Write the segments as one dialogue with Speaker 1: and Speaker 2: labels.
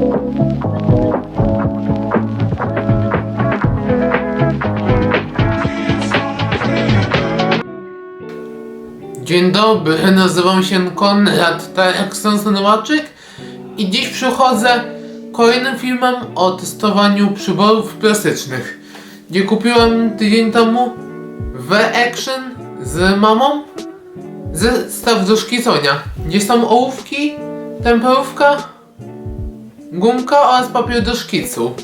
Speaker 1: Dzień dobry, nazywam się Konrad Tarekson-Nowaczyk i dziś przychodzę kolejnym filmem o testowaniu przyborów plastycznych, gdzie kupiłem tydzień temu V-Action z mamą? Zestaw do szkiconia, gdzie są ołówki, temperówka, gumka oraz papier do szkicu.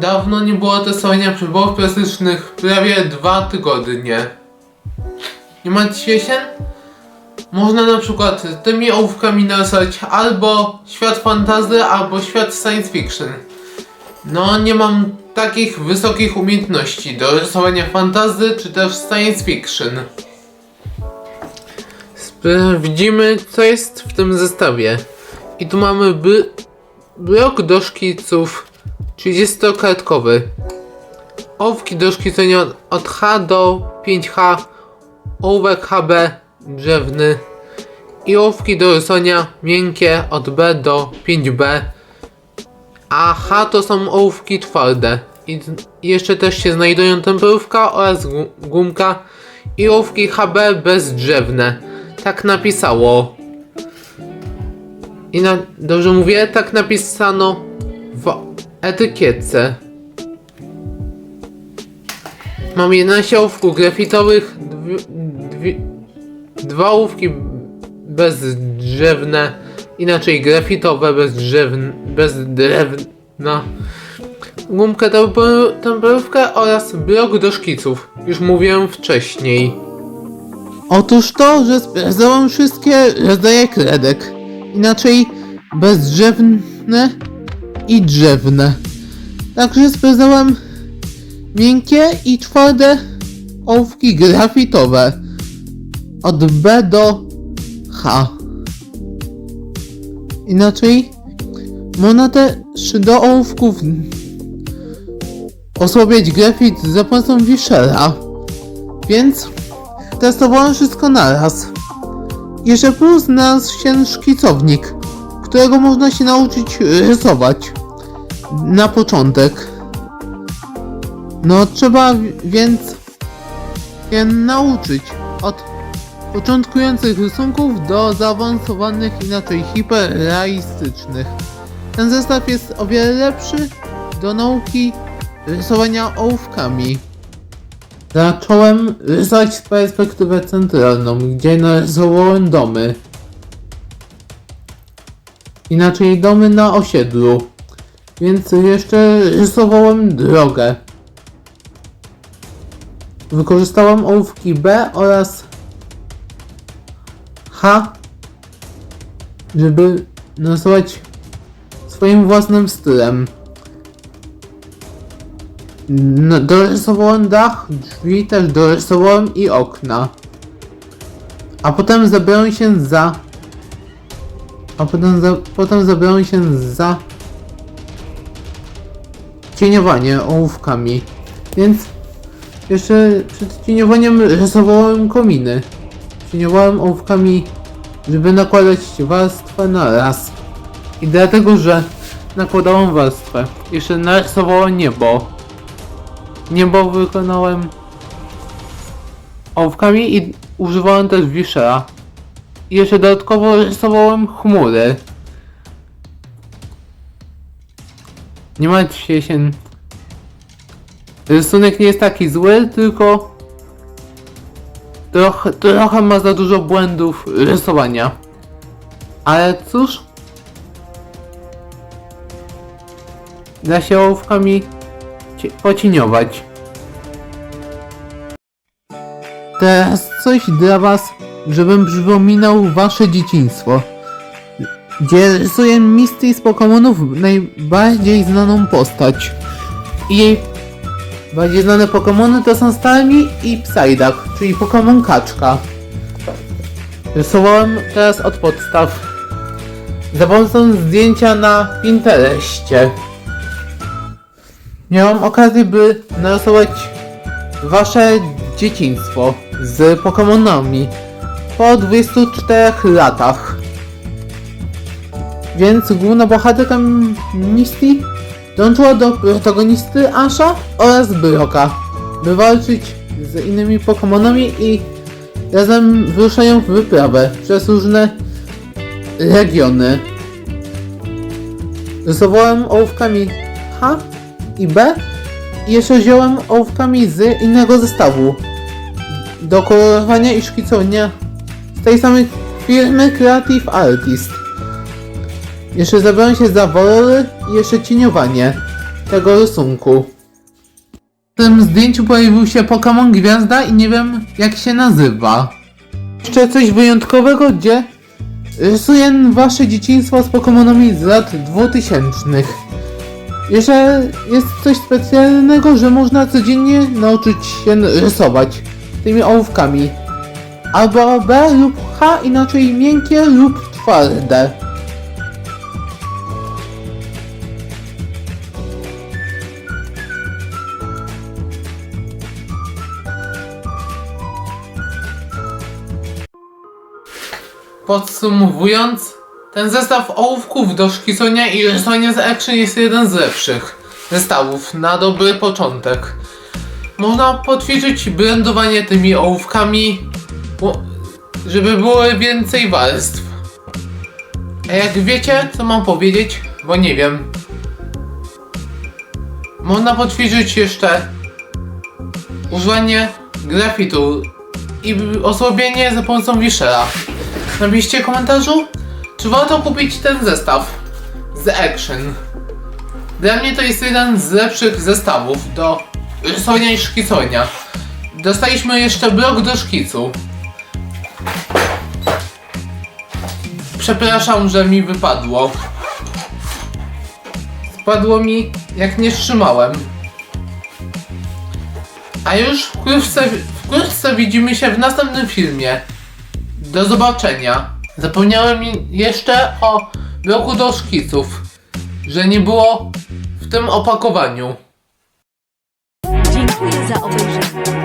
Speaker 1: Dawno nie było testowania przyborów plastycznych, prawie dwa tygodnie. Nie martwcie się. Można na przykład tymi ołówkami narysować albo świat fantazy, albo świat science fiction. No, nie mam takich wysokich umiejętności do rysowania fantazy, czy też science fiction. Sprawdzimy, co jest w tym zestawie. I tu mamy by blok do szkiców 30-kartkowy. Ołówki do szkicenia od- H do 5H ołówek HB drzewny i ołówki do rysowania miękkie od B do 5B, a H to są ołówki twarde. I jeszcze też się znajdują temperówka oraz gu- gumka i ołówki HB bezdrzewne. Tak napisało. I na, dobrze mówię, tak napisano w etykietce. Mam 11 ołówków grafitowych, dwie, dwie, dwa ołówki bezdrzewne, inaczej grafitowe bezdrzewne, bezdrewna, gumkę temper- temperówkę oraz blok do szkiców. Już mówiłem wcześniej. Otóż to, że sprawdzałem wszystkie rodzaje kredek. Inaczej bezdrzewne i drzewne. Także sprawdzałem miękkie i twarde ołówki grafitowe od B do H. Inaczej można też do ołówków osłabiać grafit za pomocą Wischera. Więc testowałem wszystko naraz. Jeszcze plus znalazł się szkicownik, którego można się nauczyć rysować. Na początek. No trzeba więc się nauczyć od początkujących rysunków do zaawansowanych, inaczej hiperrealistycznych. Ten zestaw jest o wiele lepszy do nauki rysowania ołówkami. Zacząłem rysować perspektywę centralną, gdzie narysowałem domy. Inaczej domy na osiedlu. Więc jeszcze rysowałem drogę. Wykorzystałem ołówki B oraz H, żeby narysować swoim własnym stylem. No, dorysowałem dach, drzwi też dorysowałem i okna. A potem zabrałem się za... A potem, za, potem zabrałem się za cieniowanie ołówkami. Więc jeszcze przed cieniowaniem rysowałem kominy. Cieniowałem ołówkami, żeby nakładać warstwę na raz. I dlatego, że nakładałem warstwę, jeszcze narysowałem niebo. Niebo wykonałem ołówkami i używałem też wiszera. I jeszcze dodatkowo rysowałem chmury. Nie martwcie się. Rysunek nie jest taki zły, tylko trochę, trochę ma za dużo błędów rysowania. Ale cóż, da się ołówkami cie- pocieniować. Teraz coś dla was, żebym przypominał wasze dzieciństwo. Gdzie rysuję Misty z Pokémonów najbardziej znaną postać. I jej bardziej znane Pokémony to są Starmie i Psyduck, czyli Pokémon Kaczka. Rysowałem teraz od podstaw za pomocą zdjęcia na Pinterestie. Miałam okazję, by narysować wasze dzieciństwo z Pokémonami po 24 latach. Więc główna bohaterka Misty dołączyła do protagonisty Asha oraz Broka, by walczyć z innymi Pokémonami i razem wyruszają w wyprawę przez różne regiony. Rysowałem ołówkami H i B jeszcze wziąłem ołówkami z innego zestawu do kolorowania i szkicowania z tej samej firmy Creative Artist. Jeszcze zabrałem się za walory i jeszcze cieniowanie tego rysunku. W tym zdjęciu pojawił się Pokémon Gwiazda i nie wiem jak się nazywa. Jeszcze coś wyjątkowego, gdzie rysuję wasze dzieciństwo z Pokémonami z lat 2000. Jeszcze jest coś specjalnego, że można codziennie nauczyć się rysować tymi ołówkami. Albo B lub H, inaczej miękkie lub twarde. Podsumowując, ten zestaw ołówków do szkicowania i rysowania z action jest jeden z lepszych zestawów na dobry początek. Można poćwiczyć blendowanie tymi ołówkami, żeby było więcej warstw. A jak wiecie, co mam powiedzieć, bo nie wiem. Można poćwiczyć jeszcze używanie grafitu i osłabienie za pomocą Wiszera. Napiszcie komentarzu, czy warto kupić ten zestaw z Action. Dla mnie to jest jeden z lepszych zestawów do rysowania i szkicowania. Dostaliśmy jeszcze blok do szkicu. Przepraszam, że mi wypadło. Spadło mi jak nie trzymałem. A już wkrótce, wkrótce widzimy się w następnym filmie. Do zobaczenia. Zapomniałem jeszcze o bloku do szkiców, że nie było w tym opakowaniu.
Speaker 2: Dziękuję za obejrzenie.